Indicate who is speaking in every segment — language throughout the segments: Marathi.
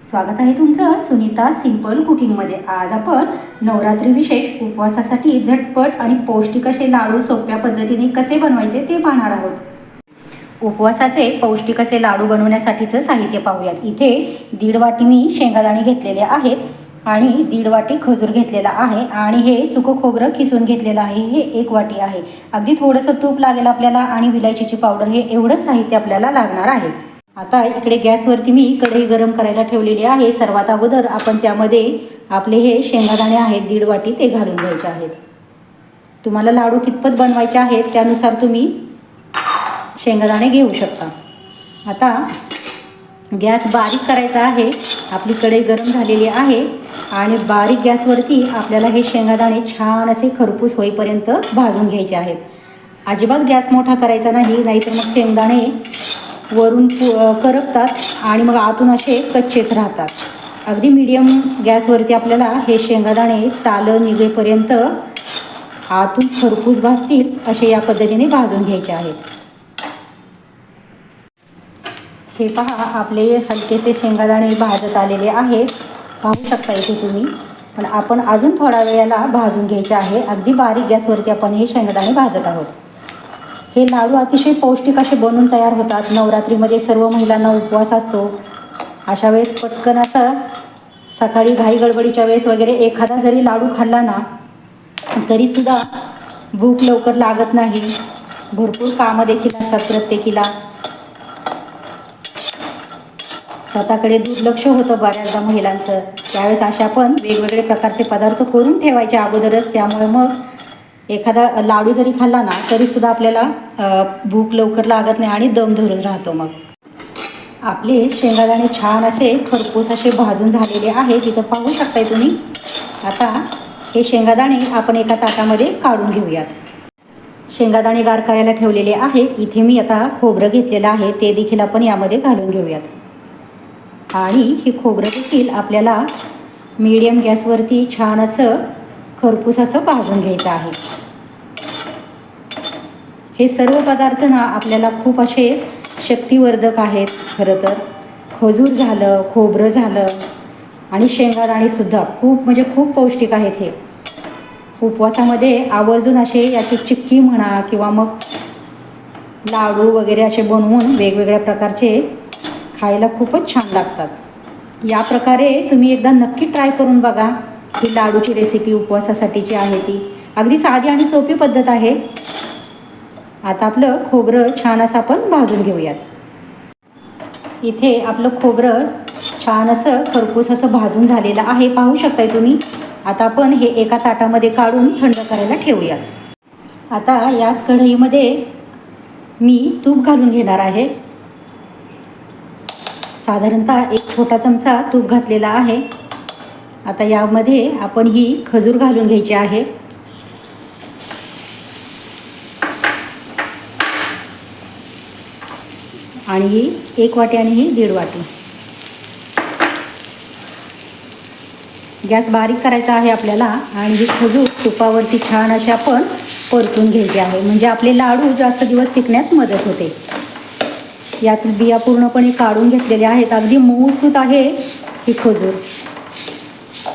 Speaker 1: स्वागत आहे तुमचं सुनीता सिंपल कुकिंगमध्ये. आज आपण नवरात्री विशेष उपवासासाठी झटपट आणि पौष्टिक असे लाडू सोप्या पद्धतीने कसे बनवायचे ते पाहणार आहोत. उपवासाचे पौष्टिक असे लाडू बनवण्यासाठीचं साहित्य पाहूयात. इथे दीड वाटी मी शेंगादाणे घेतलेले आहेत आणि दीड वाटी खजूर घेतलेला आहे आणि हे सुकं खोबरं किसून घेतलेलं आहे. हे एक वाटी आहे. अगदी थोडंसं तूप लागेल आपल्याला आणि विलायचीची पावडर हे एवढंच साहित्य आपल्याला लागणार आहे. आता इकडे गॅसवरती मी कढई गरम करायला ठेवलेली आहे. सर्वात अगोदर आपण त्यामध्ये आपले हे शेंगादाणे आहेत दीड वाटी ते घालून घ्यायचे आहेत. तुम्हाला लाडू कितपत बनवायचे आहेत त्यानुसार तुम्ही शेंगादाणे घेऊ शकता. आता गॅस बारीक करायचा आहे. आपली कढई गरम झालेली आहे आणि बारीक गॅसवरती आपल्याला हे शेंगादाणे छान असे खरपूस होईपर्यंत भाजून घ्यायचे आहेत. अजिबात गॅस मोठा करायचा नाही नाहीतर मग शेंगदाणे वरून पु- करपतात आणि मग आतून असे कच्चेच राहतात. अगदी मीडियम गॅसवरती आपल्याला हे शेंगादाणे सालं निघेपर्यंत आतून खरपूस भाजतील असे या पद्धतीने भाजून घ्यायचे आहेत. हे पहा आपले हलकेसे शेंगादाणे भाजत आलेले आहे. पाहू शकता इथे तुम्ही. पण आपण अजून थोडा वेळेला भाजून घ्यायचे आहे. अगदी बारीक गॅसवरती आपण हे शेंगदाणे भाजत आहोत. हे लाडू अतिशय पौष्टिक असे बनून तयार होतात. नवरात्रीमध्ये सर्व महिलांना उपवास असतो. अशा वेळेस पटकन असं सकाळी घाई गडबडीच्या वेळेस वगैरे एखादा जरी लाडू खाल्ला ना तरीसुद्धा भूक लवकर लागत नाही. भरपूर कामं देखील असतात प्रत्येकीला. स्वतःकडे दुर्लक्ष होतं बऱ्याचदा महिलांचं. त्यावेळेस अशा पण वेगवेगळे प्रकारचे पदार्थ करून ठेवायचे अगोदरच. त्यामुळे मग एखादा लाडू जरी खाल्ला ना तरीसुद्धा आपल्याला भूक लवकर लागत नाही आणि दम धरून राहतो मग. आपले शेंगादाणे छान असे खरपूस असे भाजून झालेले आहे तिथं पाहू शकताय तुम्ही. आता हे शेंगादाणे आपण एका ताटामध्ये काढून घेऊयात. शेंगादाणे गार करायला ठेवलेले आहेत. इथे मी आता खोबरं घेतलेलं आहे ते देखील आपण यामध्ये घालून घेऊयात. आणि हे खोबरं देखील आपल्याला मीडियम गॅसवरती छान असं खरपूस असं भाजून घ्यायचं आहे. हे सर्व पदार्थ ना आपल्याला खूप असे शक्तिवर्धक आहेत खरं तर. खजूर झालं खोबरं झालं आणि शेंगादाणेसुद्धा खूप म्हणजे खूप पौष्टिक आहेत हे. उपवासामध्ये आवर्जून असे याची चिक्की म्हणा किंवा मग लाडू वगैरे असे बनवून वेगवेगळ्या प्रकारचे खायला खूपच छान लागतात. या प्रकारे तुम्ही एकदा नक्की ट्राय करून बघा ही लाडूची रेसिपी उपवासासाठीची आहे ती. अगदी साधी आणि सोपी पद्धत आहे. आता आपलं खोबरं छान असं आपण भाजून घेऊयात. इथे आपलं खोबरं छान असं खरपूस असं भाजून झालेलं आहे. पाहू शकताय तुम्ही. आता आपण हे एका ताटामध्ये काढून थंड करायला ठेवूयात. आता याच कढईमध्ये मी तूप घालून घेणार आहे. साधारणतः एक छोटा चमचा तूप घातलेला आहे. आता यामध्ये आपण ही खजूर घालून घ्यायची आहे. आणि ही एक वाटी आणि ही दीड वाटी. गॅस बारीक करायचा आहे आपल्याला आणि ही खजूर तुपावरती छान अशी आपण परतून घ्यायची आहे. म्हणजे आपले लाडू जास्त दिवस टिकण्यास मदत होते. यातील बिया पूर्णपणे काढून घेतलेल्या आहेत. अगदी मऊसूत आहे ही खजूर.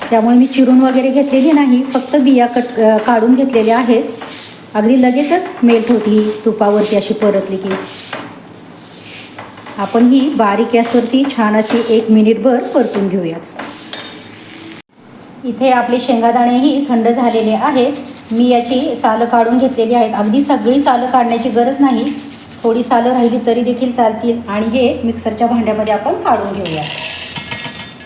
Speaker 1: त्यामुळे मी चिरून वगैरे घेतलेली नाही फक्त बिया कट काढून घेतलेल्या आहेत. अगदी लगेचच मेल्ट होती तुपावरती अशी परतली की. आपण ही बारीक गॅसवरती छान अशी एक मिनिटभर परतून घेऊयात. इथे आपले शेंगादाणेही थंड झालेले आहेत. मी याची सालं काढून घेतलेली आहेत. अगदी सगळी सालं काढण्याची गरज नाही. थोडी सालं राहिली तरी देखील चालतील. आणि हे मिक्सरच्या भांड्यामध्ये आपण काढून घेऊया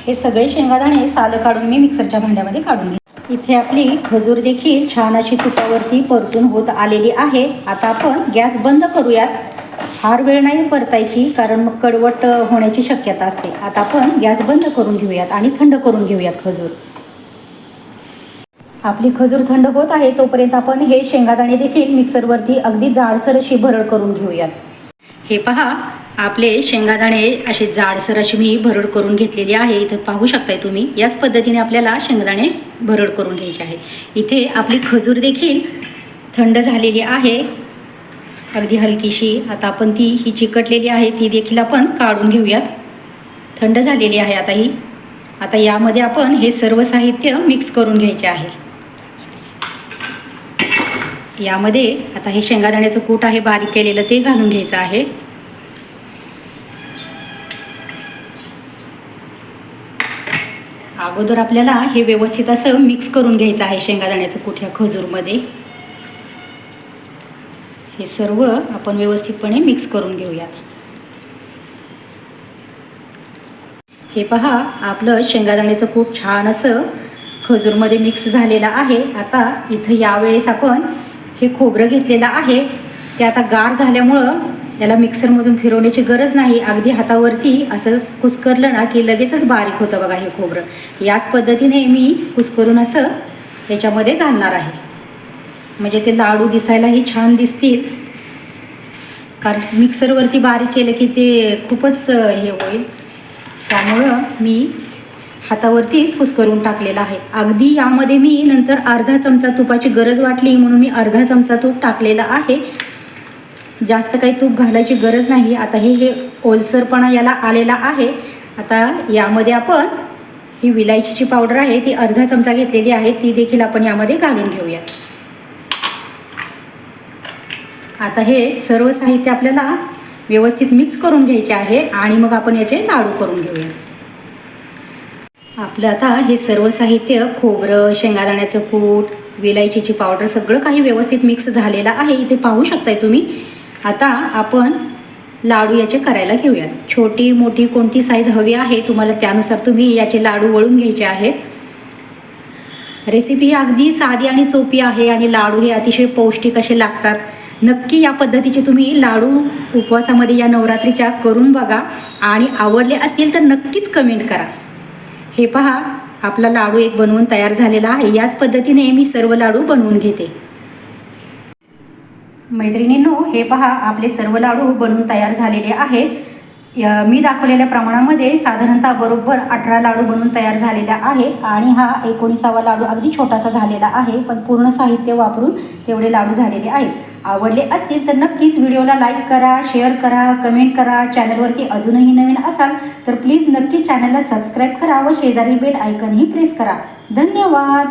Speaker 1: हे सगळे शेंगादाणे सालं काढून मी मिक्सरच्या भांड्यामध्ये काढून घे इथे आपली खजूर देखील छान अशी तुपावरती परतून होत आलेली आहे. आता आपण गॅस बंद करूयात. फार वेळ नाही परतायची कारण मग कडवट होण्याची शक्यता असते. आता आपण गॅस बंद करून घेऊयात आणि थंड करून घेऊयात खजूर. आपली खजूर थंड होत आहे तोपर्यंत आपण हे शेंगादाणे देखील मिक्सरवरती अगदी जाडसर अशी भरड करून घेऊयात. हे पहा आपले शेंगादाणे असे जाडसर अशी मी भरड करून घेतलेली आहे. इथं पाहू शकताय तुम्ही याच पद्धतीने आपल्याला शेंगदाणे भरड करून घ्यायचे आहे. इथे आपली खजूर देखील थंड झालेली आहे. अगदी हलकीशी. आता आपण ती ही चिकटलेली आहे ती देखील आपण काढून घेऊयात. थंड झालेली आहे आता ही. आता यामध्ये आपण हे सर्व साहित्य मिक्स करून घ्यायचे आहे. यामध्ये आता हे शेंगादाण्याचं कूट आहे बारीक केलेलं ते घालून घ्यायचं आहे. अगोदर आपल्याला हे व्यवस्थित असं मिक्स करून घ्यायचं आहे शेंगादाण्याचं कूट ह्या खजूरमध्ये. हे सर्व आपण व्यवस्थितपणे मिक्स करून घेऊयात. हे पहा आपलं शेंगादाण्याचं खूप छान असं खजूरमध्ये मिक्स झालेलं आहे. आता इथं यावेळेस आपण हे खोबरं घेतलेलं आहे. ते आता गार झाल्यामुळं याला मिक्सरमधून फिरवण्याची गरज नाही. अगदी हातावरती असं कुस्करलं ना की लगेचच बारीक होतं बघा हे खोबरं. याच पद्धतीने मी कुस्करून असं याच्यामध्ये घालणार आहे. म्हणजे ते लाडू दिसायलाही छान दिसतील. कारण मिक्सरवरती बारीक केलं की ते खूपच हे होईल. त्यामुळं मी हातावरतीच कुस्करून टाकलेला आहे. अगदी यामध्ये मी नंतर अर्धा चमचा तुपाची गरज वाटली म्हणून मी अर्धा चमचा तूप टाकलेला आहे. जास्त काही तूप घालायची गरज नाही. आता हे हे ओलसरपणा याला आलेला आहे. आता यामध्ये आपण ही विलायचीची पावडर आहे ती अर्धा चमचा घेतलेली आहे. ती देखील आपण यामध्ये घालून घेऊयात. आता हे सर्व साहित्य आपल्याला व्यवस्थित मिक्स करून घ्यायचे आहे आणि मग आपण याचे लाडू करून घेऊया. आपलं आता हे सर्व साहित्य खोबरं शेंगादाण्याचं कूट विलायचीची पावडर सगळं काही व्यवस्थित मिक्स झालेलं आहे. इथे पाहू शकताय तुम्ही. आता आपण लाडू याचे करायला घेऊयात. छोटी मोठी कोणती साईज हवी आहे तुम्हाला त्यानुसार तुम्ही याचे लाडू वळून घ्यायचे आहेत. रेसिपी ही अगदी साधी आणि सोपी आहे आणि लाडू हे अतिशय पौष्टिक असे लागतात. नक्की या पद्धतीचे तुम्ही लाडू उपवासामध्ये या नवरात्रीच्या करून बघा. आणि आवडले असतील तर नक्कीच कमेंट करा. हे पहा आपला लाडू एक बनवून तयार झालेला आहे. याच पद्धतीने मी सर्व लाडू बनवून घेते. मैत्रिणींनो हे पहा आपले सर्व लाडू बनवून तयार झालेले आहेत. मी दाखवलेल्या प्रमाणामध्ये साधारणतः बरोबर अठरा लाडू बनून तयार झालेल्या आहेत आणि हा एकोणीसावा लाडू अगदी छोटासा झालेला आहे पण पूर्ण साहित्य वापरून तेवढे लाडू झालेले आहेत. आवडले असतील तर नक्कीच व्हिडिओला लाईक करा शेअर करा कमेंट करा. चॅनलवरती अजूनही नवीन असाल तर प्लीज नक्की चॅनलला सबस्क्राईब करा व शेजारील बेल आयकनही प्रेस करा. धन्यवाद!